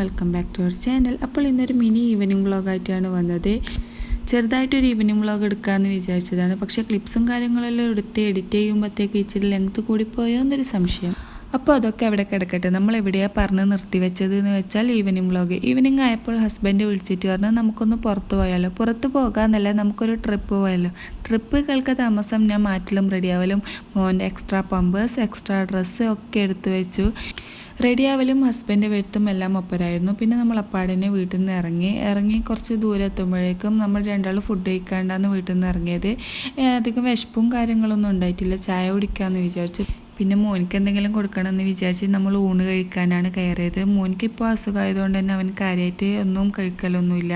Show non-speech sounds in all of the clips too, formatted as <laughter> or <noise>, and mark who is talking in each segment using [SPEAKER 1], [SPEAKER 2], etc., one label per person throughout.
[SPEAKER 1] Welcome back to our channel അപ്പോൾ ഇന്നൊരു mini evening വ്ളോഗായിട്ടാണ് വന്നത്. ചെറുതായിട്ടൊരു ഈവനിങ് വ്ളോഗ് എടുക്കാമെന്ന് വിചാരിച്ചതാണ്. പക്ഷേ ക്ലിപ്സും കാര്യങ്ങളെല്ലാം എടുത്ത് എഡിറ്റ് ചെയ്യുമ്പോഴത്തേക്ക് ഇച്ചിരി ലെങ്ത് കൂടിപ്പോയോ എന്നൊരു സംശയം. അപ്പോൾ അതൊക്കെ അവിടെ കിടക്കട്ടെ. നമ്മൾ എവിടെയാണ് പറഞ്ഞ് നിർത്തിവെച്ചത് എന്ന് വെച്ചാൽ ഈവനിങ് വ്ളോഗ് ഈവനിങ് ആയപ്പോൾ ഹസ്ബൻഡ് വിളിച്ചിട്ട് പറഞ്ഞാൽ നമുക്കൊന്ന് പുറത്ത് പോയാലോ? പുറത്ത് പോകാമെന്നല്ല നമുക്കൊരു ട്രിപ്പ് പോയാലോ? ട്രിപ്പ് കേൾക്ക താമസം ഞാൻ മാറ്റിലും റെഡിയാവലും മോന്റെ എക്സ്ട്രാ പമ്പേഴ്സ് എക്സ്ട്രാ ഡ്രസ്സ് ഒക്കെ എടുത്തു വെച്ചു. റെഡിയാവലും ഹസ്ബൻഡ് വരുത്തും എല്ലാം ഒപ്പരായിരുന്നു. പിന്നെ നമ്മൾ അപ്പാടിനെ വീട്ടിൽ നിന്ന് ഇറങ്ങി ഇറങ്ങി കുറച്ച് ദൂരെ എത്തുമ്പോഴേക്കും നമ്മൾ രണ്ടാൾ ഫുഡ് കഴിക്കാണ്ടാന്ന് വീട്ടിൽ നിന്ന് ഇറങ്ങിയത്. അധികം വിശപ്പും കാര്യങ്ങളൊന്നും ഉണ്ടായിട്ടില്ല. ചായ കുടിക്കാമെന്ന് വിചാരിച്ചു. പിന്നെ മോനിക്ക് എന്തെങ്കിലും കൊടുക്കണമെന്ന് വിചാരിച്ച് നമ്മൾ ഊണ് കഴിക്കാനാണ് കയറിയത്. മോനിക്ക് ഇപ്പോൾ അസുഖമായതുകൊണ്ട് തന്നെ അവൻ കാര്യമായിട്ട് ഒന്നും കഴിക്കലൊന്നുമില്ല.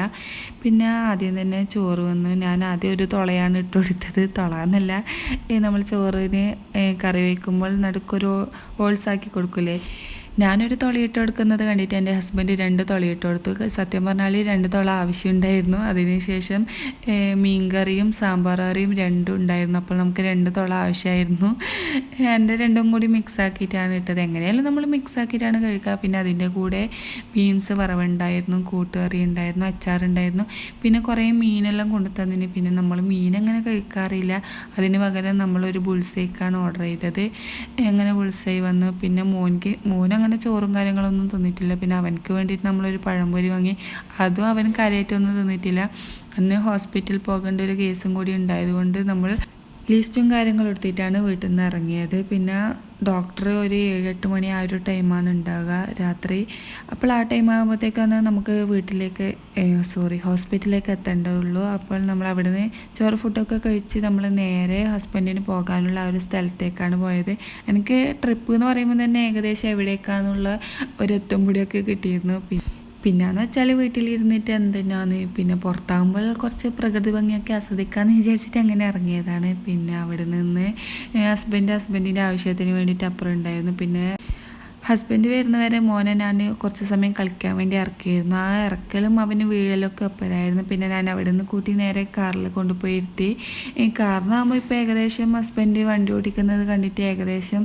[SPEAKER 1] പിന്നെ ആദ്യം തന്നെ ചോറ് വന്നു ഞാൻ ആദ്യം ഒരു തുളയാണ് ഇട്ട് കൊടുത്തത്. തുള എന്നല്ല നമ്മൾ ചോറിന് കറി വയ്ക്കുമ്പോൾ നടുക്കൊരു ഹോൾസാക്കി കൊടുക്കില്ലേ ഞാനൊരു തൊളിയിട്ട് കൊടുക്കുന്നത് കണ്ടിട്ട് എന്റെ ഹസ്ബൻഡ് രണ്ട് തൊളിയിട്ട് കൊടുത്തു. സത്യം പറഞ്ഞാൽ രണ്ട് തൊള ആവശ്യമുണ്ടായിരുന്നു. അതിനുശേഷം മീൻകറിയും സാമ്പാർ കറിയും രണ്ടും ഉണ്ടായിരുന്നു. അപ്പോൾ നമുക്ക് രണ്ട് തൊള ആവശ്യമായിരുന്നു. എന്റെ രണ്ടും കൂടി മിക്സ് ആക്കിയിട്ടാണ് ഇട്ടത്. എങ്ങനെയാലും നമ്മൾ മിക്സ് ആക്കിയിട്ടാണ് കഴിക്കുക. പിന്നെ അതിന്റെ കൂടെ ബീൻസ് വറവുണ്ടായിരുന്നു കൂട്ടുകറി ഉണ്ടായിരുന്നു അച്ചാറുണ്ടായിരുന്നു. പിന്നെ കുറേ മീനെല്ലാം കൊണ്ടു പിന്നെ നമ്മൾ മീൻ അങ്ങനെ കഴിക്കാറില്ല. അതിന് പകരം നമ്മളൊരു ബുൾസൈക്കാണ് ഓർഡർ ചെയ്തത്. എങ്ങനെ ബുൾസൈ വന്നു? പിന്നെ മോൻക്ക് മോൻ അങ്ങനെ ചോറും കാര്യങ്ങളൊന്നും തിന്നിട്ടില്ല. പിന്നെ അവനക്ക് വേണ്ടിയിട്ട് നമ്മളൊരു പഴംപൊരി വാങ്ങി അതും അവൻ കാര്യമായിട്ടൊന്നും തിന്നിട്ടില്ല. അന്ന് ഹോസ്പിറ്റലിൽ പോകേണ്ട ഒരു കേസും കൂടി ഉണ്ടായതുകൊണ്ട് നമ്മൾ ലിസ്റ്റും കാര്യങ്ങളും എടുത്തിട്ടാണ് വീട്ടിൽ നിന്ന് ഇറങ്ങിയത്. പിന്നെ ഡോക്ടർ ഒരു ഏഴെട്ട് മണി ആ ഒരു ടൈമാണ് ഉണ്ടാകുക രാത്രി. അപ്പോൾ ആ ടൈം ആകുമ്പോഴത്തേക്കാണ് നമുക്ക് വീട്ടിലേക്ക് സോറി ഹോസ്പിറ്റലിലേക്ക് എത്തേണ്ടതുള്ളൂ. അപ്പോൾ നമ്മൾ അവിടെ നിന്ന് ചോറ് ഫുഡൊക്കെ കഴിച്ച് നമ്മൾ നേരെ ഹസ്ബൻഡിന് പോകാനുള്ള ആ ഒരു സ്ഥലത്തേക്കാണ് പോയത്. എനിക്ക് ട്രിപ്പ് എന്ന് പറയുമ്പോൾ തന്നെ ഏകദേശം എവിടേക്കാന്നുള്ള ഒരു എത്തും കൂടിയൊക്കെ കിട്ടിയിരുന്നു. പിന്നെ പിന്നെയെന്ന് വെച്ചാൽ വീട്ടിലിരുന്നിട്ട് എന്തിനാന്ന് പിന്നെ പുറത്താകുമ്പോൾ കുറച്ച് പ്രകൃതി ഭംഗിയൊക്കെ ആസ്വദിക്കാമെന്ന് വിചാരിച്ചിട്ട് അങ്ങനെ ഇറങ്ങിയതാണ്. പിന്നെ അവിടെ നിന്ന് ഹസ്ബൻഡ് ഹസ്ബൻഡിന്റെ ആവശ്യത്തിന് വേണ്ടിയിട്ട് അപ്പുറം ഉണ്ടായിരുന്നു. പിന്നെ ഹസ്ബൻഡ് വരുന്നവരെ മോനെ ഞാൻ കുറച്ച് സമയം കളിക്കാൻ വേണ്ടി ഇറക്കിയിരുന്നു. ആ ഇറക്കലും അവന് വീഴലൊക്കെ ഒപ്പരായിരുന്നു. പിന്നെ ഞാൻ അവിടെ നിന്ന് കൂട്ടി നേരെ കാറിൽ കൊണ്ടുപോയി ഇരുത്തി. കാറിനാകുമ്പോൾ ഇപ്പോൾ ഏകദേശം ഹസ്ബൻഡ് വണ്ടി ഓടിക്കുന്നത് കണ്ടിട്ട് ഏകദേശം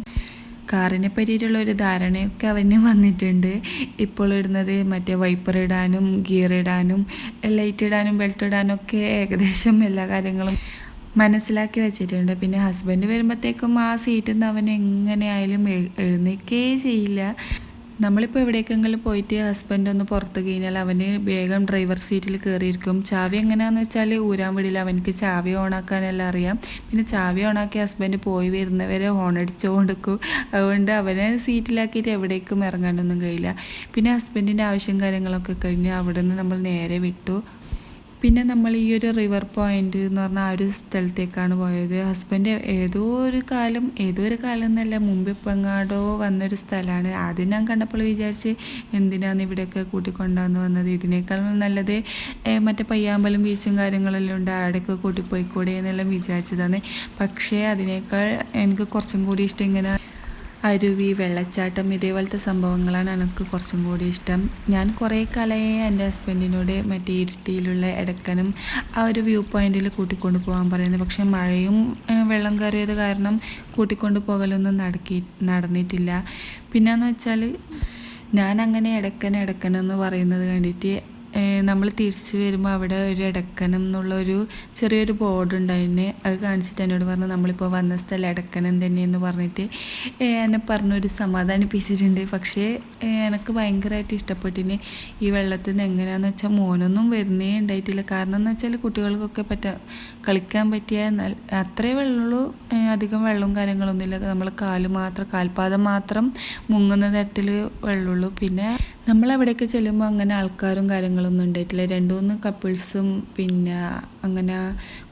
[SPEAKER 1] കാറിനെ പറ്റിയിട്ടുള്ള ഒരു ധാരണയൊക്കെ അവന് വന്നിട്ടുണ്ട്. ഇപ്പോൾ ഇടുന്നത് മറ്റേ വൈപ്പർ ഇടാനും ഗിയർ ഇടാനും ലൈറ്റ് ഇടാനും ബെൽറ്റ് ഇടാനും ഒക്കെ ഏകദേശം എല്ലാ കാര്യങ്ങളും മനസ്സിലാക്കി വെച്ചിട്ടുണ്ട്. പിന്നെ ഹസ്ബൻഡ് വരുമ്പോഴത്തേക്കും ആ സീറ്റിൽ നിന്ന് അവൻ എങ്ങനെയായാലും എഴുന്നേക്കേ ചെയ്യില്ല. നമ്മളിപ്പോൾ എവിടേക്കെങ്കിലും പോയിട്ട് ഹസ്ബൻഡ് ഒന്ന് പുറത്ത് കഴിഞ്ഞാൽ അവന് വേഗം ഡ്രൈവർ സീറ്റിൽ കയറിയിരിക്കും ചാവി എങ്ങനെയാണെന്ന് വെച്ചാൽ ഊരാൻ വിടില്ല. അവനക്ക് ചാവി ഓണാക്കാനെല്ലാം അറിയാം. പിന്നെ ചാവി ഓണാക്കി ഹസ്ബൻഡ് പോയി വരുന്നവരെ ഹോൺ അടിച്ചു കൊടുക്കും അതുകൊണ്ട് അവനെ സീറ്റിലാക്കിയിട്ട് എവിടേക്കും ഇറങ്ങാനൊന്നും കഴിയില്ല. പിന്നെ ഹസ്ബൻഡിന്റെ ആവശ്യം കാര്യങ്ങളൊക്കെ കഴിഞ്ഞ് അവിടെ നിന്ന് നമ്മൾ നേരെ വിട്ടു. പിന്നെ നമ്മൾ ഈ ഒരു റിവർ പോയിന്റ് എന്ന് പറഞ്ഞ ആ ഒരു സ്ഥലത്തേക്കാണ് പോയത്. ഹസ്ബൻഡ് ഏതോ ഒരു കാലം ഏതോ ഒരു കാലം എന്നല്ല മുമ്പ് എങ്ങാടോ വന്നൊരു സ്ഥലമാണ് ആദ്യം ഞാൻ കണ്ടപ്പോൾ വിചാരിച്ച് എന്തിനാണ് ഇവിടെയൊക്കെ കൂട്ടിക്കൊണ്ടാന്ന് വന്നത്? ഇതിനേക്കാൾ നല്ലത് മറ്റേ പയ്യാമ്പലം ബീച്ചും കാര്യങ്ങളെല്ലാം ഉണ്ട്. അവിടെയൊക്കെ കൂട്ടിപ്പോയിക്കൂടെ എന്നെല്ലാം വിചാരിച്ചതാണ്. പക്ഷേ അതിനേക്കാൾ എനിക്ക് കുറച്ചും കൂടി ഇഷ്ടം ഇങ്ങനെ അരുവി വെള്ളച്ചാട്ടം ഇതേപോലത്തെ സംഭവങ്ങളാണ് എനിക്ക് കുറച്ചും കൂടി ഇഷ്ടം. ഞാൻ കുറേ കാലമായി എന്റെ ഹസ്ബൻഡിനോട് മറ്റേ ഇരുട്ടിയിലുള്ള ഇടക്കനും ആ ഒരു വ്യൂ പോയിന്റിൽ കൂട്ടിക്കൊണ്ട് പോകാൻ പറയുന്നത്. പക്ഷേ മഴയും വെള്ളം കയറിയത് കാരണം കൂട്ടിക്കൊണ്ട് പോകലൊന്നും നടക്കി നടന്നിട്ടില്ല. പിന്നെയെന്ന് വെച്ചാൽ ഞാൻ അങ്ങനെ ഇടക്കൻ ഇടക്കനെന്ന് പറയുന്നത് കണ്ടിട്ട് നമ്മൾ തിരിച്ചു വരുമ്പോൾ അവിടെ ഒരു ഇടക്കനം എന്നുള്ളൊരു ചെറിയൊരു ബോർഡ് ഉണ്ടായിരുന്നു അത് കാണിച്ചിട്ട് എന്നോട് പറഞ്ഞു നമ്മളിപ്പോൾ വന്ന സ്ഥലം ഇടക്കനം തന്നെയെന്ന് പറഞ്ഞിട്ട് എന്നെ പറഞ്ഞൊരു സമാധാനിപ്പിച്ചിട്ടുണ്ട്. പക്ഷേ എനിക്ക് ഭയങ്കരമായിട്ട് ഇഷ്ടപ്പെട്ടിന്. ഈ വെള്ളത്തിൽ നിന്ന് എങ്ങനെയാണെന്ന് വെച്ചാൽ മോനൊന്നും വരുന്നേ ഉണ്ടായിട്ടില്ല. കാരണം എന്ന് വെച്ചാൽ കുട്ടികൾക്കൊക്കെ പറ്റ കളിക്കാൻ പറ്റിയ അത്രേ വെള്ളമുള്ളൂ. അധികം വെള്ളവും കാര്യങ്ങളൊന്നുമില്ല നമ്മൾ കാൽ മാത്രം കാൽപാദം മാത്രം മുങ്ങുന്ന തരത്തിൽ വെള്ളമുള്ളൂ. പിന്നെ നമ്മൾ അവിടേക്ക് ചെല്ലുമ്പോൾ അങ്ങനെ ആൾക്കാരും കാര്യങ്ങളൊന്നും ഉണ്ടായിട്ടില്ല. രണ്ട് മൂന്ന് കപ്പിൾസും പിന്നെ അങ്ങനെ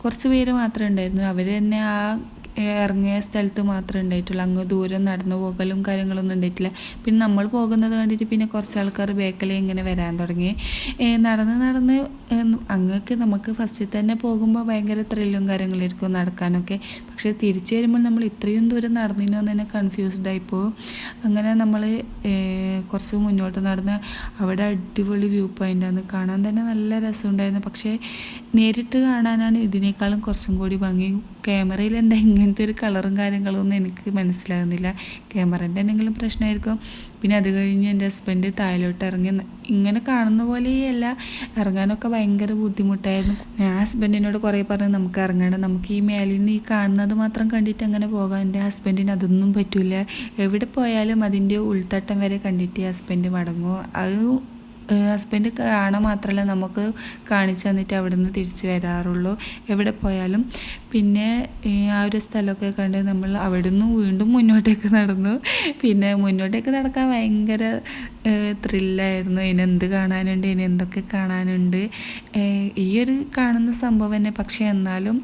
[SPEAKER 1] കുറച്ച് പേര് മാത്രമേ ഉണ്ടായിരുന്നു അവർ തന്നെ ആ ഇറങ്ങിയ സ്ഥലത്ത് മാത്രമേ ഉണ്ടായിട്ടുള്ളൂ. അങ്ങ് ദൂരം നടന്നു പോകലും കാര്യങ്ങളൊന്നും ഉണ്ടായിട്ടില്ല. പിന്നെ നമ്മൾ പോകുന്നത് കണ്ടിട്ട് പിന്നെ കുറച്ച് ആൾക്കാർ ബേക്കലി ഇങ്ങനെ വരാൻ തുടങ്ങി. നടന്ന് നടന്ന് അങ്ങക്ക് നമുക്ക് ഫസ്റ്റിൽ തന്നെ പോകുമ്പോൾ ഭയങ്കര ത്രില്ലും കാര്യങ്ങളായിരിക്കും നടക്കാനൊക്കെ. പക്ഷേ തിരിച്ചു വരുമ്പോൾ നമ്മൾ ഇത്രയും ദൂരം നടന്നിനോ എന്ന് തന്നെ കൺഫ്യൂസ്ഡ് ആയിപ്പോവും അങ്ങനെ നമ്മൾ കുറച്ച് മുന്നോട്ട് നടന്ന് അവിടെ അടിപൊളി വ്യൂ പോയിന്റാണ് കാണാൻ തന്നെ നല്ല രസമുണ്ടായിരുന്നു. പക്ഷേ നേരിട്ട് കാണാനാണ് ഇതിനേക്കാളും കുറച്ചും കൂടി ഭംഗി. ക്യാമറയിൽ എന്താ ഇങ്ങനത്തെ ഒരു കളറും കാര്യങ്ങളും ഒന്നും എനിക്ക് മനസ്സിലാകുന്നില്ല. ക്യാമറേന്റെ എന്തെങ്കിലും പ്രശ്നമായിരിക്കും? പിന്നെ അത് കഴിഞ്ഞ് എന്റെ ഹസ്ബൻഡ് താഴോട്ട് ഇറങ്ങി ഇങ്ങനെ കാണുന്ന പോലെയല്ല. ഇറങ്ങാനൊക്കെ ഭയങ്കര ബുദ്ധിമുട്ടായിരുന്നു. ഞാൻ ഹസ്ബൻഡിനോട് കുറേ പറഞ്ഞു നമുക്ക് ഇറങ്ങണം നമുക്ക് ഈ മേലിൽ നിന്ന് ഈ കാണുന്നത് മാത്രം കണ്ടിട്ട് അങ്ങനെ പോകാം. എന്റെ ഹസ്ബൻഡിന് അതൊന്നും പറ്റില്ല എവിടെ പോയാലും അതിന്റെ ഉൾത്തട്ടം വരെ കണ്ടിട്ട് ഹസ്ബൻഡ് മടങ്ങും. അത് ഹസ്ബൻഡ് കാണാൻ മാത്രമല്ല നമുക്ക് കാണിച്ചു തന്നിട്ട് അവിടെ നിന്ന് തിരിച്ചു വരാറുള്ളൂ. എവിടെ പോയാലും. പിന്നെ ആ ഒരു സ്ഥലമൊക്കെ കണ്ട് നമ്മൾ അവിടെ നിന്ന് വീണ്ടും മുന്നോട്ടേക്ക് നടന്നു. പിന്നെ മുന്നോട്ടേക്ക് നടക്കാൻ ഭയങ്കര ത്രില്ലായിരുന്നു ഇനി എന്ത് കാണാനുണ്ട്? ഇനി എന്തൊക്കെ കാണാനുണ്ട്? ഒരു കാണുന്ന സംഭവം തന്നെ. പക്ഷേ എന്നാലും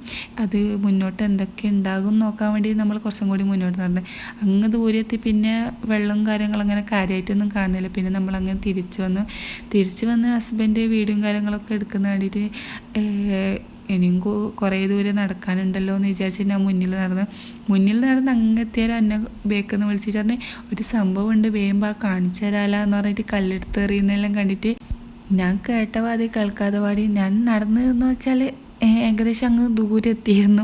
[SPEAKER 1] അത് മുന്നോട്ട് എന്തൊക്കെ ഉണ്ടാകും നോക്കാൻ വേണ്ടി നമ്മൾ കുറച്ചും കൂടി മുന്നോട്ട് നടന്നത് അങ്ങ് ദൂരെത്തി പിന്നെ വെള്ളം കാര്യങ്ങളും അങ്ങനെ കാര്യമായിട്ടൊന്നും കാണുന്നില്ല. പിന്നെ നമ്മൾ അങ്ങനെ തിരിച്ചു വന്നു തിരിച്ചു വന്ന് ഹസ്ബൻഡ് വീടും കാര്യങ്ങളൊക്കെ എടുക്കുന്ന വേണ്ടിയിട്ട് ഇനിയും കുറേ ദൂരെ നടക്കാനുണ്ടല്ലോ എന്ന് വിചാരിച്ച് ഞാൻ മുന്നിൽ നടന്നു മുന്നിൽ നടന്ന് അങ്ങെത്തിയാലും അന്നെ ബേക്കെന്ന് വിളിച്ചിട്ട് പറഞ്ഞ് ഒരു സംഭവം ഉണ്ട് വേമ്പാ കാണിച്ചു തരാല എന്ന് പറഞ്ഞിട്ട് കല്ലെടുത്ത് എറിയുന്നെല്ലാം കണ്ടിട്ട് ഞാൻ കേട്ട പാതി കേൾക്കാതെ പാടി. ഞാൻ നടന്നു എന്ന് വെച്ചാൽ ഏകദേശം അങ്ങ് ദൂരെ എത്തിയിരുന്നു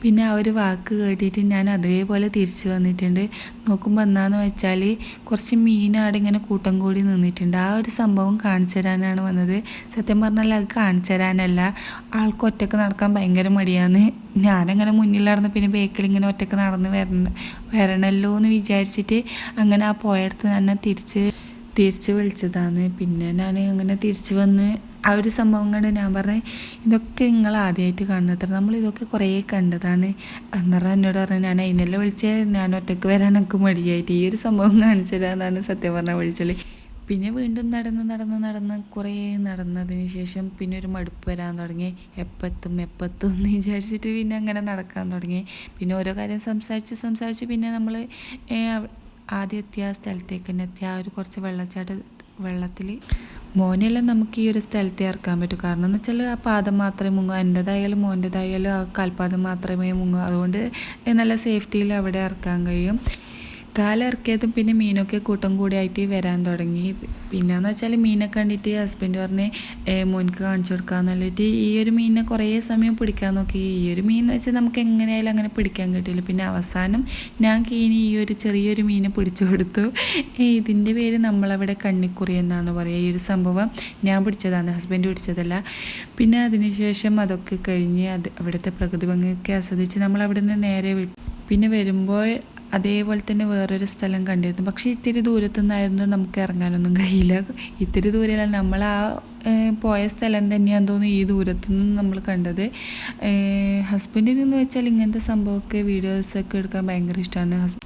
[SPEAKER 1] പിന്നെ ആ ഒരു വാക്ക് കേട്ടിട്ട് ഞാൻ അതേപോലെ തിരിച്ചു വന്നിട്ടുണ്ട്. നോക്കുമ്പോൾ എന്താന്ന് വെച്ചാൽ കുറച്ച് മീനാട് ഇങ്ങനെ കൂട്ടം കൂടി നിന്നിട്ടുണ്ട്. ആ ഒരു സംഭവം കാണിച്ചു തരാനാണ് വന്നത്. സത്യം പറഞ്ഞാൽ അത് കാണിച്ചു തരാനല്ല ആൾക്ക് ഒറ്റയ്ക്ക് നടക്കാൻ ഭയങ്കര മടിയാണ്. ഞാനങ്ങനെ മുന്നിൽ നടന്ന് പിന്നെ ബേക്കിൽ ഇങ്ങനെ ഒറ്റയ്ക്ക് നടന്ന് വരണ വരണല്ലോ എന്ന് വിചാരിച്ചിട്ട് അങ്ങനെ ആ പോയടത്ത് തന്നെ തിരിച്ച് തിരിച്ച് വിളിച്ചതാണ്. പിന്നെ ഞാൻ അങ്ങനെ തിരിച്ച് വന്ന് ആ ഒരു സംഭവം കണ്ട് ഞാൻ പറഞ്ഞു ഇതൊക്കെ നിങ്ങൾ ആദ്യമായിട്ട് കാണുന്നത്ര നമ്മൾ ഇതൊക്കെ കുറേ കണ്ടതാണ്. അന്നേരം എന്നോട് പറഞ്ഞു ഞാൻ അതിനെല്ലാം വിളിച്ചേ? ഞാൻ ഒറ്റയ്ക്ക് വരാൻ എനിക്ക് മടിയായിട്ട് ഈ ഒരു സംഭവം കാണിച്ചു സത്യം പറഞ്ഞാൽ വിളിച്ചത് പിന്നെ വീണ്ടും നടന്ന് നടന്ന് നടന്ന് കുറേ നടന്നതിന് ശേഷം പിന്നെ ഒരു മടുപ്പ് വരാൻ തുടങ്ങി. എപ്പത്തും എപ്പത്തും എന്ന് വിചാരിച്ചിട്ട് പിന്നെ അങ്ങനെ നടക്കാൻ തുടങ്ങി. പിന്നെ ഓരോ കാര്യം സംസാരിച്ച് സംസാരിച്ച് പിന്നെ നമ്മൾ ആദ്യം എത്തിയ ആ സ്ഥലത്തേക്ക് തന്നെ എത്തിയ ആ ഒരു കുറച്ച് വെള്ളച്ചാട്ട വെള്ളത്തിൽ മോനെല്ലാം നമുക്ക് ഈ ഒരു സ്ഥലത്ത് ഇറക്കാൻ പറ്റും. കാരണം എന്ന് വെച്ചാൽ ആ പാദം മാത്രമേ മുങ്ങൂ. എന്റെതായാലും മോന്റെതായാലും ആ കാൽപാദം മാത്രമേ മുങ്ങൂ. അതുകൊണ്ട് നല്ല സേഫ്റ്റിയിൽ അവിടെ ഇറക്കാൻ കഴിയും. കാലിറക്കിയതും പിന്നെ മീനൊക്കെ കൂട്ടം കൂടി ആയിട്ട് വരാൻ തുടങ്ങി. പിന്നെന്ന് വെച്ചാൽ മീനെ കണ്ടിട്ട് ഹസ്ബൻഡ് പറഞ്ഞ് മോനിക്ക് കാണിച്ചു പറഞ്ഞിട്ട് ഈ ഒരു മീനിനെ കുറേ സമയം പിടിക്കാൻ നോക്കി. ഈ ഒരു മീൻ എന്ന് വെച്ചാൽ നമുക്ക് എങ്ങനെയായാലും അങ്ങനെ പിടിക്കാൻ കിട്ടില്ല. പിന്നെ അവസാനം ഞാൻ കീനി ഈ ഒരു ചെറിയൊരു മീനെ പിടിച്ചു കൊടുത്തു. ഇതിന്റെ പേര് നമ്മളവിടെ കണ്ണിക്കുറി എന്നാണ് പറയുക ഈ ഒരു സംഭവം ഞാൻ പിടിച്ചതാണ്. ഹസ്ബൻഡ് പിടിച്ചതല്ല. പിന്നെ അതിനുശേഷം അതൊക്കെ കഴിഞ്ഞ് അത് അവിടുത്തെ പ്രകൃതി ഭംഗിയൊക്കെ ആസ്വദിച്ച് നമ്മൾ അവിടെ നിന്ന് നേരെ പിന്നെ വരുമ്പോൾ അതേപോലെ തന്നെ വേറൊരു സ്ഥലം കണ്ടിരുന്നു. പക്ഷേ ഇത്തിരി ദൂരത്തു നിന്നായിരുന്നു നമുക്ക് ഇറങ്ങാനൊന്നും കഴിയില്ല. ഇത്തിരി ദൂരമല്ല നമ്മൾ ആ പോയ സ്ഥലം തന്നെയാന്ന് തോന്നുന്നു ഈ ദൂരത്തു നിന്ന് നമ്മൾ കണ്ടത്. ഹസ്ബൻഡിന് എന്ന് വെച്ചാൽ ഇങ്ങനത്തെ സംഭവമൊക്കെ വീഡിയോസൊക്കെ എടുക്കാൻ ഭയങ്കര ഇഷ്ടമാണ് ഹസ്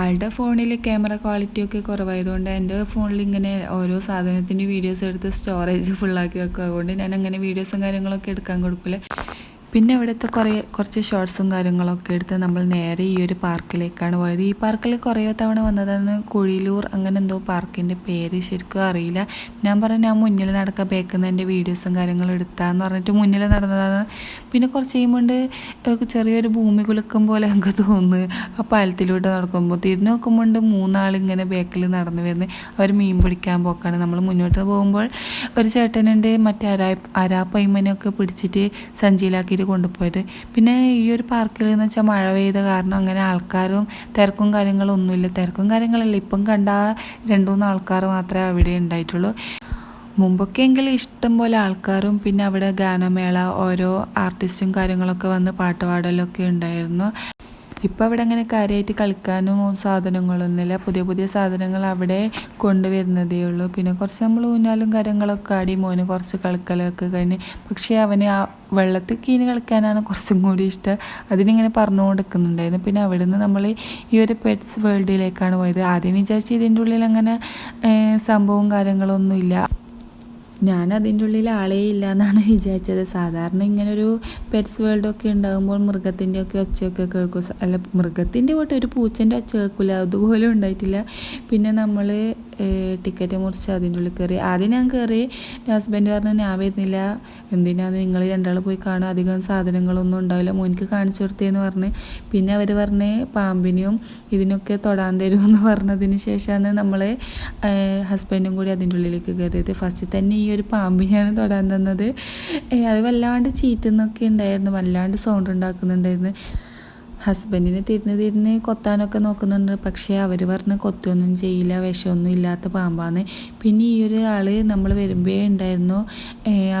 [SPEAKER 1] ആളുടെ ഫോണിൽ ക്യാമറ ക്വാളിറ്റി ഒക്കെ കുറവായതുകൊണ്ട് എന്റെ ഫോണിൽ ഇങ്ങനെ ഓരോ സാധനത്തിന്റെ വീഡിയോസ് എടുത്ത് സ്റ്റോറേജ് ഫുള്ളാക്കി വെക്കും. അതുകൊണ്ട് ഞാൻ അങ്ങനെ വീഡിയോസും കാര്യങ്ങളൊക്കെ എടുക്കാൻ കൊടുക്കില്ല. പിന്നെ ഇവിടുത്തെ കുറേ കുറച്ച് ഷോർട്സും കാര്യങ്ങളൊക്കെ എടുത്ത് നമ്മൾ നേരെ ഈ ഒരു പാർക്കിലേക്കാണ് പോയത്. ഈ പാർക്കിൽ കുറേ തവണ വന്നതാണ് കുഴിലൂർ അങ്ങനെ എന്തോ പാർക്കിന്റെ പേര് ശരിക്കും അറിയില്ല. ഞാൻ പറഞ്ഞു ഞാൻ മുന്നിൽ നടക്കാൻ ബേക്കുന്നതിന്റെ വീഡിയോസും കാര്യങ്ങളും എടുത്താന്ന് പറഞ്ഞിട്ട് മുന്നിൽ നടന്നതാണ്. പിന്നെ കുറച്ച് കഴിയുമ്പോൾ ചെറിയൊരു ഭൂമി കുലുക്കം പോലെ എനിക്ക് തോന്നുന്നു. ആ പാലത്തിലൂടെ നടക്കുമ്പോൾ തിരിഞ്ഞു നോക്കുമ്പോൾ മൂന്നാളിങ്ങനെ ബേക്കിൽ നടന്നു വരുന്നത്. അവർ മീൻ പിടിക്കാൻ പോക്കാണ്. നമ്മൾ മുന്നോട്ട് പോകുമ്പോൾ ഒരു ചേട്ടനുണ്ട് മറ്റേ അരാ അരാപ്പയ്മനെയൊക്കെ പിടിച്ചിട്ട് സഞ്ചിയിലാക്കിയിട്ട് കൊണ്ടുപോയത്. പിന്നെ ഈ ഒരു പാർക്കിൽ എന്ന് വെച്ചാൽ മഴ പെയ്ത കാരണം അങ്ങനെ ആൾക്കാരും തിരക്കും കാര്യങ്ങളും ഒന്നുമില്ല തിരക്കും കാര്യങ്ങളില്ല. ഇപ്പം കണ്ട രണ്ടു മൂന്ന് ആൾക്കാർ മാത്രമേ അവിടെ ഉണ്ടായിട്ടുള്ളൂ. മുമ്പൊക്കെ എങ്കിൽ ഇഷ്ടം പോലെ ആൾക്കാരും പിന്നെ അവിടെ ഗാനമേള ഓരോ ആർട്ടിസ്റ്റും കാര്യങ്ങളൊക്കെ വന്ന് പാട്ട് പാടലൊക്കെ ഉണ്ടായിരുന്നു. ഇപ്പം അവിടെ അങ്ങനെ കാര്യമായിട്ട് കളിക്കാനും സാധനങ്ങളൊന്നുമില്ല. പുതിയ പുതിയ സാധനങ്ങൾ അവിടെ കൊണ്ടുവരുന്നതേ ഉള്ളൂ. പിന്നെ കുറച്ച് നമ്മൾ ഊഞ്ഞാലും കാര്യങ്ങളൊക്കെ ആടി മോന് കുറച്ച് കളിക്കലൊക്കെ കഴിഞ്ഞ്. പക്ഷേ അവന് ആ വെള്ളത്തിൽ കീന് കളിക്കാനാണ് കുറച്ചും കൂടി ഇഷ്ടം. അതിനിങ്ങനെ പറഞ്ഞു കൊടുക്കുന്നുണ്ടായിരുന്നു. പിന്നെ അവിടെ നിന്ന് നമ്മൾ ഈ ഒരു പെറ്റ്സ് വേൾഡിലേക്കാണ് പോയത്. ആദ്യം വിചാരിച്ച് ഇതിന്റെ ഉള്ളിൽ അങ്ങനെ സംഭവവും കാര്യങ്ങളൊന്നുമില്ല. ഞാൻ അതിന്റെ ഉള്ളിൽ ആളേ ഇല്ല എന്നാണ് <laughs> വിചാരിച്ചത്. സാധാരണ ഇങ്ങനൊരു പെറ്റ്സ് വേൾഡൊക്കെ ഉണ്ടാകുമ്പോൾ മൃഗത്തിന്റെ ഒക്കെ ഒച്ചയൊക്കെ കേൾക്കും. അല്ല മൃഗത്തിന്റെ പോട്ടെ ഒരു പൂച്ചന്റെ ഒച്ച കേൾക്കില്ല അതുപോലും ഉണ്ടായിട്ടില്ല. പിന്നെ നമ്മൾ ടിക്കറ്റ് മുറിച്ച് അതിന്റെ ഉള്ളിൽ കയറി. ആദ്യം ഞാൻ കയറി ഹസ്ബൻഡ് പറഞ്ഞു ഞാൻ വരുന്നില്ല. എന്തിനാണ് നിങ്ങൾ രണ്ടാൾ പോയി കാണുക? അധികം സാധനങ്ങളൊന്നും ഉണ്ടാവില്ല. മോനിക്ക് കാണിച്ചു കൊടുത്തേന്ന് പറഞ്ഞ്. പിന്നെ അവർ പറഞ്ഞ് പാമ്പിനെയും ഇതിനൊക്കെ തൊടാൻ തരുമെന്ന് പറഞ്ഞതിന് ശേഷമാണ് നമ്മൾ ഹസ്ബൻഡും കൂടി അതിന്റെ ഉള്ളിലേക്ക് കയറിയത്. ഫസ്റ്റ് തന്നെ ഈ ഒരു പാമ്പിനെയാണ് തൊടാൻ തന്നത്. അത് വല്ലാണ്ട് ചീറ്റുന്നൊക്കെ ഉണ്ടായിരുന്നു. വല്ലാണ്ട് സൗണ്ട് ഉണ്ടാക്കുന്നുണ്ടായിരുന്നു. ഹസ്ബൻഡിനെ തിരിഞ്ഞ് തിരിഞ്ഞ് കൊത്താനൊക്കെ നോക്കുന്നുണ്ട്. പക്ഷേ അവർ പറഞ്ഞ് കൊത്തൊന്നും ചെയ്യില്ല വിഷമൊന്നും ഇല്ലാത്ത പാമ്പാണ് പിന്നെ ഈ ഒരു ആൾ നമ്മൾ വരുമ്പേ ഉണ്ടായിരുന്നു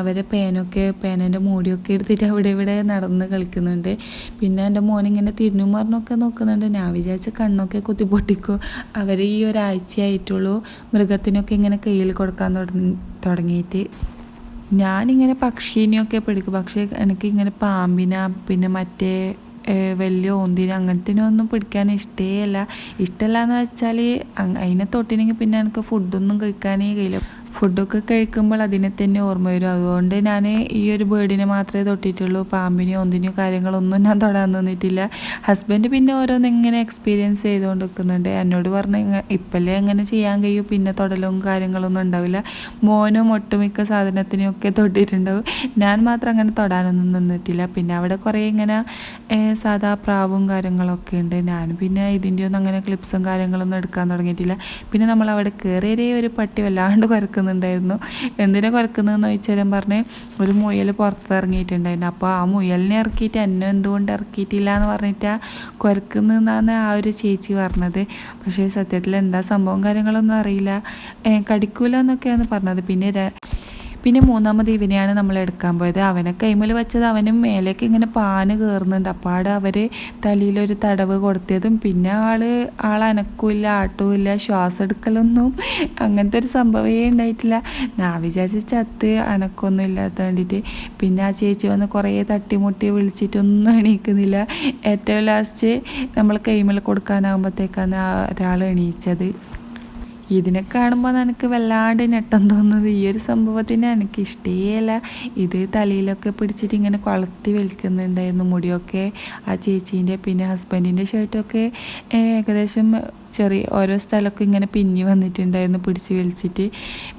[SPEAKER 1] അവരെ പേനൊക്കെ പേനന്റെ മൂടിയൊക്കെ എടുത്തിട്ട് അവിടെ ഇവിടെ നടന്ന് കളിക്കുന്നുണ്ട്. പിന്നെ എന്റെ മോനിങ്ങനെ തിരിഞ്ഞു മറിഞ്ഞൊക്കെ നോക്കുന്നുണ്ട്. ഞാൻ വിചാരിച്ച കണ്ണൊക്കെ കുത്തി പൊട്ടിക്കോ. അവർ ഈ ഒരാഴ്ചയായിട്ടുള്ളൂ മൃഗത്തിനൊക്കെ ഇങ്ങനെ കയ്യിൽ കൊടുക്കാൻ തുടങ്ങി തുടങ്ങിയിട്ട്. ഞാനിങ്ങനെ പക്ഷീനെയൊക്കെ പിടിക്കും. പക്ഷേ എനിക്ക് ഇങ്ങനെ പാമ്പിനെ പിന്നെ മറ്റേ വലിയ ഓന്തിന് അങ്ങനത്തിനൊന്നും പിടിക്കാൻ ഇഷ്ടേ അല്ല ഇഷ്ടമല്ല എന്ന് വെച്ചാൽ അതിനെ തൊട്ടിനെങ്കിൽ പിന്നെ എനിക്ക് ഫുഡൊന്നും കഴിക്കാനേ കഴിയില്ല. ഫുഡൊക്കെ കഴിക്കുമ്പോൾ അതിനെ തന്നെ ഓർമ്മ വരും. അതുകൊണ്ട് ഞാൻ ഈ ഒരു ബേർഡിനെ മാത്രമേ തൊട്ടിട്ടുള്ളൂ. പാമ്പിനെയോ ഒന്നിനെയോ കാര്യങ്ങളൊന്നും ഞാൻ തൊടാൻ തന്നിട്ടില്ല ഹസ്ബൻഡ് പിന്നെ ഓരോന്ന് ഇങ്ങനെ എക്സ്പീരിയൻസ് ചെയ്തുകൊണ്ട് നിൽക്കുന്നുണ്ട്. എന്നോട് പറഞ്ഞ് ഇപ്പല്ലേ അങ്ങനെ ചെയ്യാൻ കഴിയും പിന്നെ തൊടലും കാര്യങ്ങളൊന്നും ഉണ്ടാവില്ല. മോനും ഒട്ടുമിക്ക സാധനത്തിനെയും ഒക്കെ തൊട്ടിട്ടുണ്ടാവും. ഞാൻ മാത്രം അങ്ങനെ തൊടാനൊന്നും നിന്നിട്ടില്ല. പിന്നെ അവിടെ കുറേ ഇങ്ങനെ സാധാ പ്രാവും കാര്യങ്ങളൊക്കെ ഉണ്ട്. ഞാൻ പിന്നെ ഇതിന്റെ ഒന്നും അങ്ങനെ ക്ലിപ്സും കാര്യങ്ങളൊന്നും എടുക്കാൻ തുടങ്ങിയിട്ടില്ല. പിന്നെ നമ്മൾ അവിടെ കയറിയേ ഒരു പട്ടി വല്ലാണ്ട് കുരക്കുന്നു. കുരക്കുന്നുണ്ടായിരുന്നു എന്തിനാ കുരക്കുന്നതെന്ന് ചോദിച്ചാലും പറഞ്ഞ് ഒരു മുയൽ പുറത്തിറങ്ങിയിട്ടുണ്ടായിരുന്നു അപ്പോൾ ആ മുയലിനെ ഇറക്കിയിട്ട് എന്നെ എന്തുകൊണ്ട് ഇറക്കിയിട്ടില്ല എന്ന് പറഞ്ഞിട്ടാണ് കുരക്കുന്നതെന്നാണ് ആ ഒരു ചേച്ചി പറഞ്ഞത്. പക്ഷേ സത്യത്തിൽ എന്താ സംഭവം കാര്യങ്ങളൊന്നും അറിയില്ല. കടിക്കൂല എന്നൊക്കെയാണ് പറഞ്ഞത്. പിന്നെ പിന്നെ മൂന്നാമത് ഇവനെയാണ് നമ്മൾ എടുക്കാൻ പോയത്. അവനെ കൈമൽ വെച്ചത് അവനും മേലേക്ക് ഇങ്ങനെ പാന് കയറുന്നുണ്ട് അപ്പാട് അവർ തലയിലൊരു തടവ് കൊടുത്തതും പിന്നെ ആൾ ആൾ അനക്കൂല്ല ആട്ടുമില്ല ശ്വാസം എടുക്കലൊന്നും അങ്ങനത്തെ ഒരു സംഭവമേ ഉണ്ടായിട്ടില്ല. ഞാൻ വിചാരിച്ച ചത്ത് അനക്കൊന്നും ഇല്ലാത്ത വേണ്ടിയിട്ട് പിന്നെ ആ ചേച്ചി വന്ന് കുറേ തട്ടിമുട്ടി വിളിച്ചിട്ടൊന്നും എണീക്കുന്നില്ല. ഏറ്റവും ലാസ്റ്റ് നമ്മൾ കൈമൽ കൊടുക്കാനാകുമ്പോഴത്തേക്കാണ് ഒരാൾ എണീച്ചത്. ഇതിനെ കാണുമ്പോൾ എനിക്ക് വല്ലാണ്ട് ഞെട്ടം തോന്നുന്നത്. ഈ ഒരു സംഭവത്തിന് എനിക്ക് ഇഷ്ടേയല്ല. ഇത് തലയിലൊക്കെ പിടിച്ചിട്ട് ഇങ്ങനെ കൊളത്തി വലിക്കുന്നുണ്ടായിരുന്നു. മുടിയൊക്കെ ആ ചേച്ചീന്റെ പിന്നെ ഹസ്ബൻഡിന്റെ ഷർട്ടൊക്കെ ഏകദേശം ചെറിയ ഓരോ സ്ഥലമൊക്കെ ഇങ്ങനെ പിന്നി വന്നിട്ടുണ്ടായിരുന്നു പിടിച്ച് വലിച്ചിട്ട്.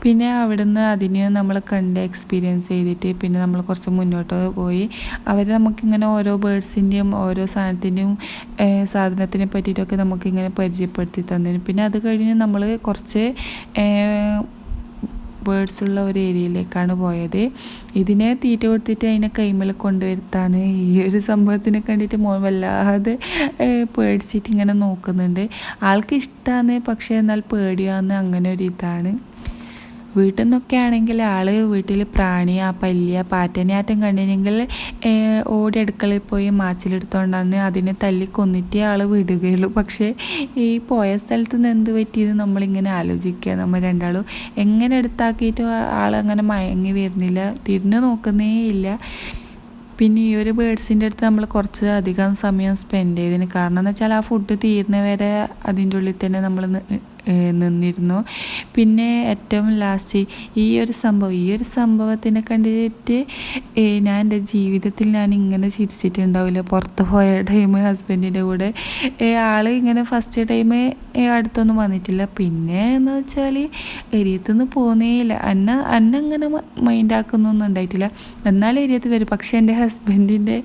[SPEAKER 1] പിന്നെ അവിടുന്ന് അതിന് നമ്മൾ കണ്ട് എക്സ്പീരിയൻസ് ചെയ്തിട്ട് പിന്നെ നമ്മൾ കുറച്ച് മുന്നോട്ട് പോയി. അവർ നമുക്കിങ്ങനെ ഓരോ ബേഡ്സിന്റെയും ഓരോ സാധനത്തിന്റെയും സാധനത്തിനെ പറ്റിയിട്ടൊക്കെ നമുക്കിങ്ങനെ പരിചയപ്പെടുത്തി തന്നിരുന്നു. പിന്നെ അത് കഴിഞ്ഞ് നമ്മൾ കുറച്ച് ബേഡ്സ് ഉള്ള ഒരു ഏരിയയിലേക്കാണ് പോയത്. ഇതിനെ തീറ്റ കൊടുത്തിട്ട് അതിനെ കൈമല കൊണ്ടുവരുത്താണ്. ഈ ഒരു സംഭവത്തിനെ കണ്ടിട്ട് മോൻ വല്ലാതെ പേടിച്ചിട്ട് ഇങ്ങനെ നോക്കുന്നുണ്ട്. ആൾക്ക് ഇഷ്ടമാണ് പക്ഷേ എന്നാൽ പേടിയാന്ന് അങ്ങനെ ഒരു ഇതാണ്. വീട്ടിൽ നിന്നൊക്കെ ആണെങ്കിൽ ആൾ വീട്ടിൽ പ്രാണിയാ പല്ലിയ പാറ്റനെയാറ്റം കണ്ടിനെങ്കിൽ ഓടി അടുക്കളയിൽ പോയി മാച്ചിലെടുത്തോണ്ടാന്ന് അതിനെ തല്ലി കൊന്നിട്ടേ ആൾ വിടുകയുള്ളൂ. പക്ഷേ ഈ പോയ സ്ഥലത്ത് നിന്ന് എന്ത് പറ്റിയെന്ന് നമ്മളിങ്ങനെ ആലോചിക്കുക. നമ്മൾ രണ്ടാളും എങ്ങനെ എടുത്താക്കിയിട്ട് ആളങ്ങനെ മയങ്ങി വരുന്നില്ല തിരിഞ്ഞു നോക്കുന്നേ ഇല്ല. പിന്നെ ഈ ഒരു ബേഡ്സിന്റെ അടുത്ത് നമ്മൾ കുറച്ച് അധികം സമയം സ്പെൻഡ് ചെയ്തതിന് കാരണം എന്ന് വെച്ചാൽ ആ ഫുഡ് തീരുന്നവരെ അതിന്റെ ഉള്ളിൽ തന്നെ നമ്മൾ നിന്നിരുന്നു. പിന്നെ ഏറ്റവും ലാസ്റ്റ് ഈ ഒരു സംഭവം ഈ ഒരു സംഭവത്തിനെ കണ്ടിട്ട് ഞാൻ എന്റെ ജീവിതത്തിൽ ഞാൻ ഇങ്ങനെ ചിരിച്ചിട്ടുണ്ടാവില്ല. പുറത്ത് പോയ ടൈം ഹസ്ബൻഡിന്റെ കൂടെ ആൾ ഇങ്ങനെ ഫസ്റ്റ് ടൈം അടുത്തൊന്നും വന്നിട്ടില്ല. പിന്നെ എന്ന് വെച്ചാൽ എരിയത്തുനിന്ന് പോകുന്നേയില്ല അന്ന അന്ന അങ്ങനെ മൈൻഡാക്കുന്നൊന്നും ഉണ്ടായിട്ടില്ല. എന്നാലും എരിയത്ത് വരും. പക്ഷേ എന്റെ ഹസ്ബൻഡിന്റെ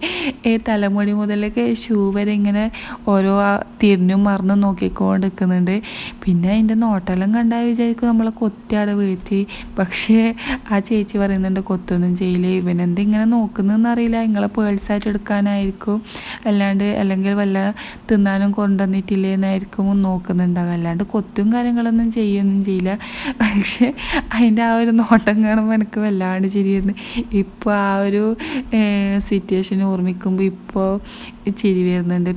[SPEAKER 1] തലമുടി മുതലൊക്കെ ഷൂ വരെ ഇങ്ങനെ ഓരോ തിരിഞ്ഞും മറന്നും നോക്കിക്കൊണ്ട് നിൽക്കുന്നുണ്ട് പിന്നെ അതിന്റെ നോട്ടെല്ലാം കണ്ടാൽ വിചാരിക്കും നമ്മളെ കൊത്തിയാടെ വീഴ്ത്തി. പക്ഷേ ആ ചേച്ചി പറയുന്നുണ്ട് കൊത്തൊന്നും ചെയ്യില്ല. ഇവനെന്തിങ്ങനെ നോക്കുന്നതെന്ന് അറിയില്ല. നിങ്ങളെ പേഴ്സായിട്ട് എടുക്കാനായിരിക്കും. അല്ലാണ്ട് അല്ലെങ്കിൽ വല്ല തിന്നാനും കൊണ്ടുവന്നിട്ടില്ലേ എന്നായിരിക്കും നോക്കുന്നുണ്ടാകും അല്ലാണ്ട് കൊത്തും കാര്യങ്ങളൊന്നും ചെയ്യൊന്നും ചെയ്യില്ല. പക്ഷേ അതിന്റെ ആ ഒരു നോട്ടം കാണുമ്പോൾ എനിക്ക് വല്ലാണ്ട് ചിരിയുന്നു ഇപ്പോൾ ആ ഒരു സിറ്റുവേഷൻ ഓർമ്മിക്കുമ്പോൾ ഇപ്പോൾ ചിരി വരുന്നുണ്ട്.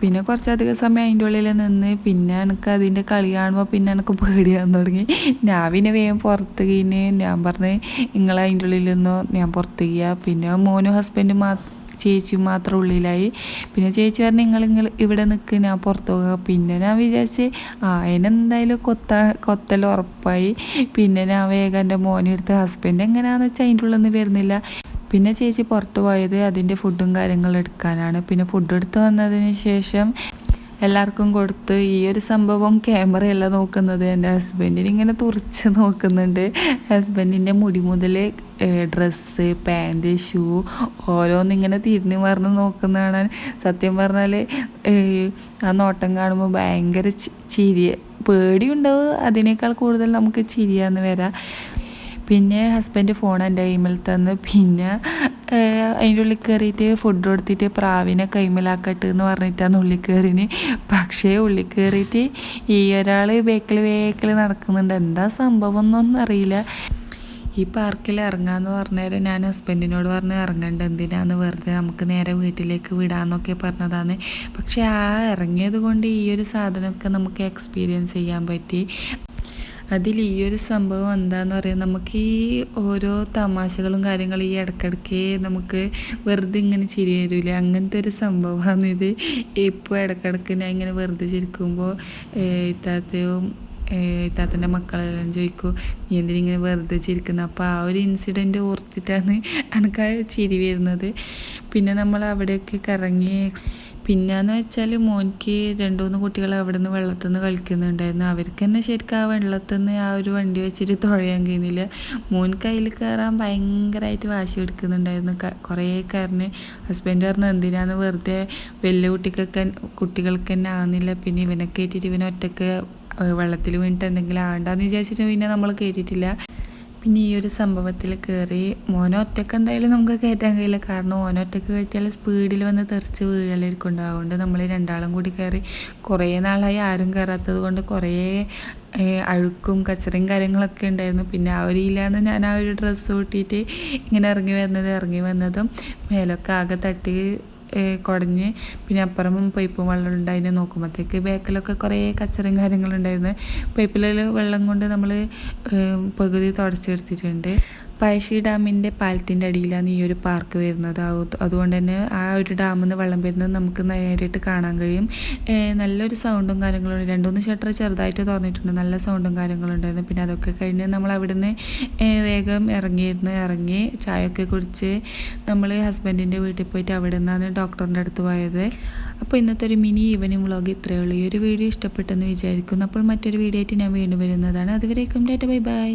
[SPEAKER 1] പിന്നെ കുറച്ചധികം സമയം അതിന്റെ ഉള്ളിൽ നിന്ന് പിന്നെ എനിക്ക് അതിന്റെ കളി കാണുമ്പോൾ പിന്നെ എനിക്ക് പേടിയാൻ തുടങ്ങി. ഞാൻ പിന്നെ വേഗം പുറത്ത് കഴിഞ്ഞ് ഞാൻ പറഞ്ഞ് നിങ്ങൾ അതിന്റെ നിന്നോ ഞാൻ പുറത്ത് ചെയ്യുക പിന്നെ മോനും ഹസ്ബൻഡും മാത്രം ചേച്ചി മാത്രം ഉള്ളിലായി. പിന്നെ ചേച്ചി പറഞ്ഞു നിങ്ങൾ നിങ്ങൾ ഇവിടെ നിൽക്ക് ഞാൻ പുറത്തു പോകുക പിന്നെ ഞാൻ വിചാരിച്ച് ആ അതിനെന്തായാലും കൊത്ത കൊത്തൽ ഉറപ്പായി. പിന്നെ ഞാൻ വേഗം എന്റെ മോനെടുത്ത് ഹസ്ബൻഡ് എങ്ങനെയാണെന്ന് വെച്ചാൽ അതിന്റെ ഉള്ളിൽ നിന്ന് വരുന്നില്ല. പിന്നെ ചേച്ചി പുറത്തു പോയത് അതിന്റെ ഫുഡും കാര്യങ്ങളും എടുക്കാനാണ്. പിന്നെ ഫുഡ് എടുത്ത് വന്നതിന് ശേഷം എല്ലാവർക്കും കൊടുത്ത് ഈ ഒരു സംഭവം ക്യാമറയല്ല നോക്കുന്നത് എന്റെ ഹസ്ബൻഡിന് ഇങ്ങനെ തുറച്ച് നോക്കുന്നുണ്ട്. ഹസ്ബൻഡിന്റെ മുടി മുതൽ ഡ്രസ്സ് പാന്റ് ഷൂ ഓരോന്നിങ്ങനെ തിരിഞ്ഞു മറിഞ്ഞ് നോക്കുന്നതാണ്. സത്യം പറഞ്ഞാൽ ആ നോട്ടം കാണുമ്പോൾ ഭയങ്കര ചിരി പേടിയുണ്ടാവും. അതിനേക്കാൾ കൂടുതൽ നമുക്ക് ചിരിയാന്ന് വരാം. പിന്നെ ഹസ്ബൻഡ് ഫോൺ എന്റെ കൈമിൽ തന്ന്. പിന്നെ അതിന്റെ ഉള്ളിൽ കയറിയിട്ട് ഫുഡ് കൊടുത്തിട്ട് പ്രാവിനെ കൈമലാക്കട്ടെ എന്ന് പറഞ്ഞിട്ടാണ് ഉള്ളിൽ കയറിന് പക്ഷേ ഉള്ളിൽ കയറിയിട്ട് ഈ ഒരാൾ ബേക്കിൽ ബേക്കിൽ നടക്കുന്നുണ്ട്. എന്താ സംഭവം എന്നൊന്നും അറിയില്ല. ഈ പാർക്കിൽ ഇറങ്ങാന്ന് പറഞ്ഞേരം ഞാൻ ഹസ്ബൻഡിനോട് പറഞ്ഞ് ഇറങ്ങേണ്ട എന്തിനാന്ന് വെറുതെ നമുക്ക് നേരെ വീട്ടിലേക്ക് വിടാന്നൊക്കെ പറഞ്ഞതാണ്. പക്ഷേ ആ ഇറങ്ങിയത് കൊണ്ട് ഈ ഒരു സാധനമൊക്കെ നമുക്ക് എക്സ്പീരിയൻസ് ചെയ്യാൻ പറ്റി. അതിൽ ഈ ഒരു സംഭവം എന്താന്ന് പറയുക നമുക്ക് ഈ ഓരോ തമാശകളും കാര്യങ്ങളും ഈ ഇടയ്ക്കിടയ്ക്ക് നമുക്ക് വെറുതെ ഇങ്ങനെ ചിരി വരില്ല അങ്ങനത്തെ ഒരു സംഭവമാണ് ഇത്. ഇപ്പോൾ ഇടയ്ക്കിടയ്ക്ക് ഞാൻ ഇങ്ങനെ വെറുതെ ചിരിക്കുമ്പോൾ ഇത്താത്തയും ഇത്താത്തന്റെ മക്കളെല്ലാം ചോദിക്കും നീ എന്തിനിങ്ങനെ വെറുതെ ചിരിക്കുന്നത് അപ്പോൾ ആ ഒരു ഇൻസിഡന്റ് ഓർത്തിട്ടാണ് എനിക്ക് ആ ചിരി വരുന്നത്. പിന്നെ നമ്മൾ അവിടെയൊക്കെ കറങ്ങി പിന്നെന്ന് വെച്ചാൽ മോനിക്ക് രണ്ടു മൂന്ന് കുട്ടികൾ അവിടെ നിന്ന് വെള്ളത്തിൽ നിന്ന് കളിക്കുന്നുണ്ടായിരുന്നു. അവർക്ക് തന്നെ ശരിക്കും ആ വെള്ളത്തിൽ നിന്ന് ആ ഒരു വണ്ടി വെച്ചിട്ട് തുഴയാൻ കഴിയുന്നില്ല. മോൻ കയ്യിൽ കയറാൻ ഭയങ്കരമായിട്ട് വാശി എടുക്കുന്നുണ്ടായിരുന്നു കുറേ കാരന് ഹസ്ബൻഡ് പറഞ്ഞു എന്തിനാന്ന് വെറുതെ വലിയ കുട്ടിക്കൊക്കെ കുട്ടികൾക്ക് തന്നെ ആകുന്നില്ല പിന്നെ ഇവനെ കയറ്റിയിട്ട് ഇവനൊറ്റക്ക് വെള്ളത്തിൽ വീണിട്ട് എന്തെങ്കിലും ആണ്ടാന്ന് വിചാരിച്ചിട്ട് പിന്നെ നമ്മൾ കയറ്റിയിട്ടില്ല പിന്നെ ഈ ഒരു സംഭവത്തിൽ കയറി മോനെ ഒറ്റയ്ക്ക് എന്തായാലും നമുക്ക് കയറ്റാൻ കഴിയില്ല. കാരണം ഓനെ ഒറ്റയ്ക്ക് സ്പീഡിൽ വന്ന് തെറിച്ച് വീഴലായിരിക്കും അതുകൊണ്ട് നമ്മൾ രണ്ടാളും കൂടി കയറി കുറേ നാളായി ആരും കയറാത്തത് കൊണ്ട് കുറേ അഴുക്കും കച്ചറയും കാര്യങ്ങളൊക്കെ ഉണ്ടായിരുന്നു. പിന്നെ ഇല്ലാന്ന് ഞാൻ ആ ഒരു ഡ്രസ്സ് കൂട്ടിയിട്ട് ഇങ്ങനെ ഇറങ്ങി വന്നത് ഇറങ്ങി വന്നതും മേലൊക്കെ ആകെ തട്ടി കുടഞ്ഞ് പിന്നെ അപ്പുറം പൈപ്പും വെള്ളം ഉണ്ടായിരുന്നു നോക്കുമ്പോഴത്തേക്ക് ബാക്കിലൊക്കെ കുറേ കച്ചറയും കാര്യങ്ങളുണ്ടായിരുന്നു പൈപ്പിലെ വെള്ളം കൊണ്ട് നമ്മൾ പകുതി തുടച്ചെടുത്തിട്ടുണ്ട് പഴശ്ശി ഡാമിന്റെ പാലത്തിന്റെ അടിയിലാണ് ഈ ഒരു പാർക്ക് വരുന്നത്. അതുകൊണ്ട് തന്നെ ആ ഒരു ഡാമിൽ നിന്ന് വെള്ളം വരുന്നത് നമുക്ക് നേരിട്ട് കാണാൻ കഴിയും. നല്ലൊരു സൗണ്ടും കാര്യങ്ങളും ഉണ്ട് രണ്ടുമൂന്ന് ഷട്ടർ ചെറുതായിട്ട് തുറന്നിട്ടുണ്ട്. നല്ല സൗണ്ടും കാര്യങ്ങളും ഉണ്ടായിരുന്നു. പിന്നെ അതൊക്കെ കഴിഞ്ഞ് നമ്മൾ അവിടുന്ന് വേഗം ഇറങ്ങിയിരുന്നു. ഇറങ്ങി ചായയൊക്കെ കുടിച്ച് നമ്മൾ ഹസ്ബൻഡിന്റെ വീട്ടിൽ പോയിട്ട് അവിടെ നിന്നാണ് ഡോക്ടറിന്റെ അടുത്ത് പോയത്. അപ്പോൾ ഇന്നത്തെ ഒരു മിനി ഈവനിങ് വ്ളോഗ് ഇത്രയേ ഉള്ളൂ. ഈ ഒരു വീഡിയോ ഇഷ്ടപ്പെട്ടെന്ന് വിചാരിക്കുന്നു. അപ്പോൾ മറ്റൊരു വീഡിയോ ആയിട്ട് ഞാൻ വീണ്ടും വരുന്നതാണ്. അതുവരേക്കും ഡേറ്റ ബൈ ബൈ.